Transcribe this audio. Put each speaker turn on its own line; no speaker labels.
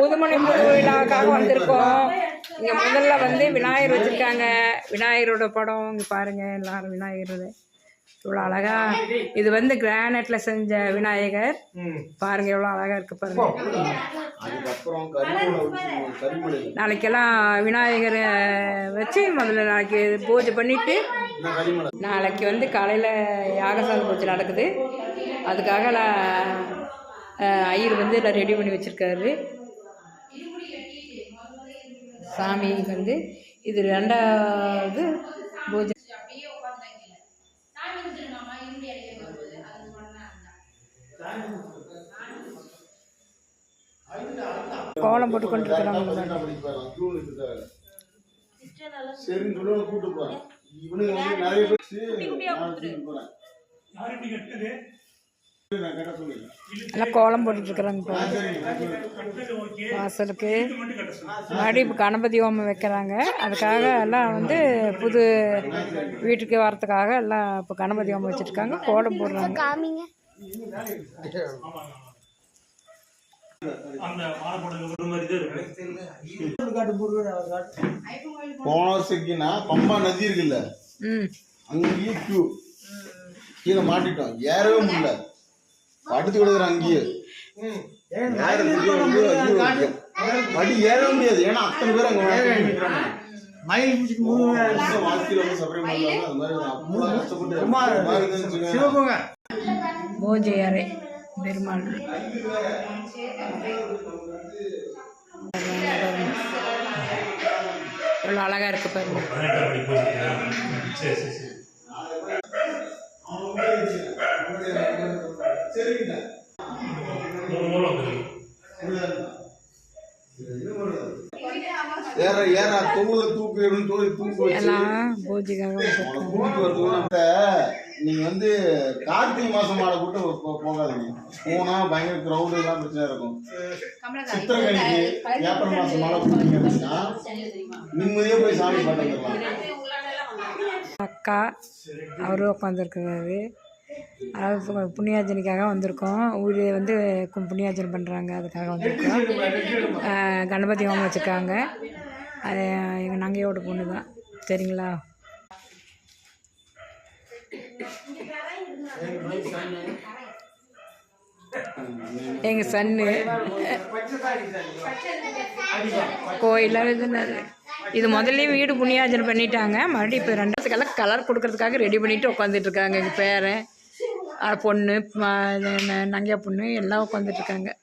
புதுமணி விழாவுக்காக வந்திருக்கோம். இங்கே முதல்ல வந்து விநாயகர் வச்சுருக்காங்க. விநாயகரோட படம் இங்கே பாருங்கள் எல்லாரும் விநாயகர் இவ்வளோ அழகா. இது வந்து கிரானைட்டில் செஞ்ச விநாயகர். பாருங்க எவ்வளோ அழகா இருக்கு பாருங்க. நாளைக்கெல்லாம் விநாயகரை வச்சு முதல்ல நாளைக்கு பூஜை பண்ணிட்டு நாளைக்கு வந்து காலையில் யாகசால பூஜை நடக்குது. அதுக்காக நான் ஐயர் வந்து எல்லாம் ரெடி பண்ணி வச்சுருக்காரு. சாமி வந்து இது ரெண்டாவது பூஜை. கோலம் போட்டு கொண்டு
சரின்னு
எல்லாம் கோலம் போட்டுட்ருக்குறாங்க வாசலுக்கு. மறுபடியும் இப்போ கணபதி ஹோமம் வைக்கிறாங்க. அதுக்காக எல்லாம் வந்து புது வீட்டுக்கு வரத்துக்காக எல்லாம் இப்போ கணபதி ஹோமம் வச்சுருக்காங்க கோலம் போடுறாங்க.
போன வருஷத்துக்குன்னா பம்பா நதி இருக்குல்ல
ம்.
அங்கேயே கியூ கீழே மாட்டிட்டோம். ஏறவே முடியல. படுத்து கிடக்குறோம் அங்கேயே. படி ஏறவே முடியாது. ஏன்னா அத்தனை பேர். அங்க
பூஜை அறை பெருமாள். எவ்வளோ அழகா இருக்கு பாருங்க.
சரிங்க ஏற ஏற தொகுல தூக்கு அப்படின்னு சொல்லி தூக்கு வச்சு. நீங்க வந்து கார்த்திகை மாசம் மாட கூட்ட போ- போகாதீங்க. போனா பயங்கர கிரௌடு எல்லாம் பிரச்சனை இருக்கும். சித்திரக்கணிக்கு ஏப்ரல் மாசம் மாட கூட்டிங்க அப்படின்னா நிம்மதியா போய் சாமி பார்த்துக்கலாம்
அக்கா அவரும் உட்காந்துருக்குறாரு அதாவது புண்ணியாஜனிக்காக வந்திருக்கோம். ஊர் வந்து புண்ணியாஜனம் பண்ணுறாங்க அதுக்காக வந்திருக்கோம். கணபதி ஹோமம் வச்சுருக்காங்க. அது எங்கள் நங்கையோட பொண்ணு தான். சரிங்களா? எங்கள் சன்னு. கோயிலாக இது முதல்லையும் வீடு புண்ணியாஜனம் பண்ணிட்டாங்க. மறுபடியும் இப்போ ரெண்டாவது கலர் கொடுக்கறதுக்காக ரெடி பண்ணிட்டு உட்காந்துட்டு இருக்காங்க எங்கள் பேரன். பொண்ணு நங்கையா பொண்ணு எல்லாம் உட்காந்துட்டு இருக்காங்க.